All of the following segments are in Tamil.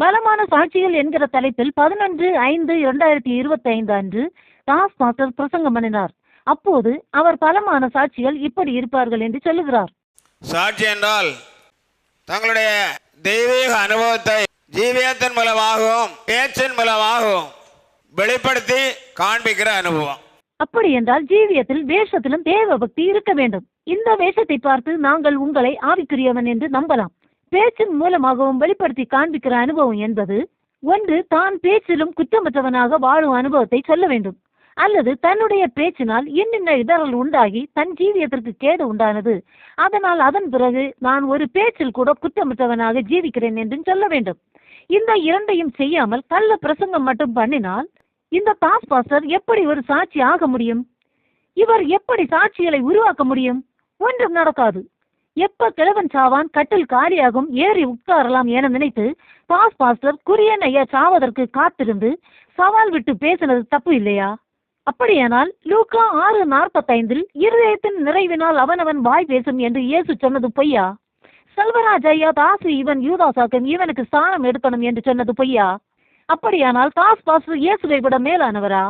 பலமான சாட்சிகள் என்கிற தலைப்பில் பதினொன்று ஐந்து இரண்டாயிரத்தி இருபத்தி ஐந்து அன்று தாஸ் மாஸ்டர் பிரசங்கம் பண்ணினார். அப்போது அவர் பலமான சாட்சிகள் இப்படி இருப்பார்கள் என்று சொல்லுகிறார். சாட்சி என்றால் தங்களுடைய தெய்வீக அனுபவத்தை ஜீவியத்தின் மூலமாகவும் பேச்சின் மூலமாகவும் வெளிப்படுத்தி காண்பிக்கிற அனுபவம். அப்படி என்றால் ஜீவியத்தில் வேஷத்திலும் தேவ பக்தி இருக்க வேண்டும். இந்த வேஷத்தை பார்த்து நாங்கள் உங்களை ஆவிக்குரியவன் என்று நம்பலாம். பேச்சின் மூலமாகவும் வெளிப்படுத்தி காண்பிக்கிற அனுபவம் என்பது ஒன்று தான் பேச்சிலும் குற்றமற்றவனாக வாழும் அனுபவத்தை சொல்ல வேண்டும். அல்லது தன்னுடைய பேச்சினால் என்னென்ன இடரல் உண்டாகி தன் ஜீவியத்திற்கு கேடு உண்டானது அதனால் அதன் பிறகு நான் ஒரு பேச்சில் கூட குற்றமற்றவனாக ஜீவிக்கிறேன் என்றும் சொல்ல வேண்டும். இந்த இரண்டையும் செய்யாமல் கள்ள பிரசங்கம் மட்டும் பண்ணினால் இந்த தாஸ் பாஸ்டர் எப்படி ஒரு சாட்சி ஆக முடியும்? இவர் எப்படி சாட்சிகளை உருவாக்க முடியும்? ஒன்றும் நடக்காது. எப்ப கிழவன் சாவான் கட்டில் காலியாகும் ஏறி உட்காரலாம் என நினைத்து பாஸ் பாஸ்டர் குரியன் ஐயா சாவதற்கு காத்திருந்து சவால் விட்டு பேசினது தப்பு இல்லையா? அப்படியானால் லூக்கா ஆறு நாற்பத்தைந்தில் இருதயத்தின் நிறைவினால் அவனவன் வாய் பேசும் என்று இயேசு சொன்னது பொய்யா? செல்வராஜ் ஐயா தாசு இவன் யூதாசாக்கும் இவனுக்கு ஸ்தானம் எடுக்கணும் என்று சொன்னது பொய்யா? அப்படியானால் தாஸ் பாஸ்டர் இயேசுவை விட மேலானவரா?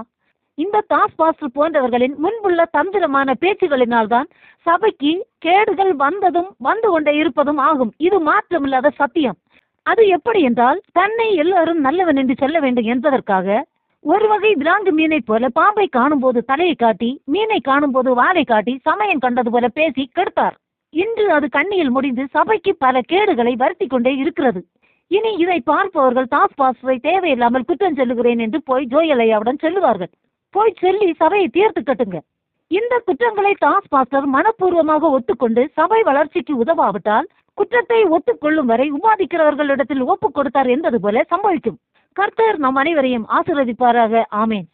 இந்த தாஸ் பாஸ்டர் போன்றவர்களின் முன்புள்ள தந்திரமான பேச்சுகளினால்தான் சபைக்கு கேடுகள் வந்ததும் வந்து கொண்டே இருப்பதும் ஆகும். இது மாற்றமில்லாத சத்தியம். அது எப்படி என்றால் தன்னை எல்லாரும் நல்லவன் என்று சொல்ல வேண்டும் என்பதற்காக ஒரு வகை விலாங்கு மீனைப் போல பாம்பை காணும்போது தலையை காட்டி மீனை காணும்போது வாலை காட்டி சமயம் கண்டது போல பேசி கெடுத்தார். இன்று அது கண்ணியில் முடிந்து சபைக்கு பல கேடுகளை வருத்தி கொண்டே இருக்கிறது. இனி இதை பார்ப்பவர்கள் தாஸ் பாஸ்வை தேவையில்லாமல் குற்றம் சொல்லுகிறேன் என்று போய் ஜோயலையாவுடன் சொல்லுவார்கள். போய் சொல்லி சபையை தீர்த்து கட்டுங்க. இந்த குற்றங்களை டாஸ் பாஸ்டர் மனப்பூர்வமாக ஒத்துக்கொண்டு சபை வளர்ச்சிக்கு உதவாவிட்டால் குற்றத்தை ஒத்துக்கொள்ளும் வரை உபாதிக்கிறவர்களிடத்தில் ஒப்புக் கொடுத்தார் என்பது போல சம்பவிக்கும். கர்த்தர் நம் அனைவரையும் ஆசீர்வதிப்பாராக. ஆமேன்.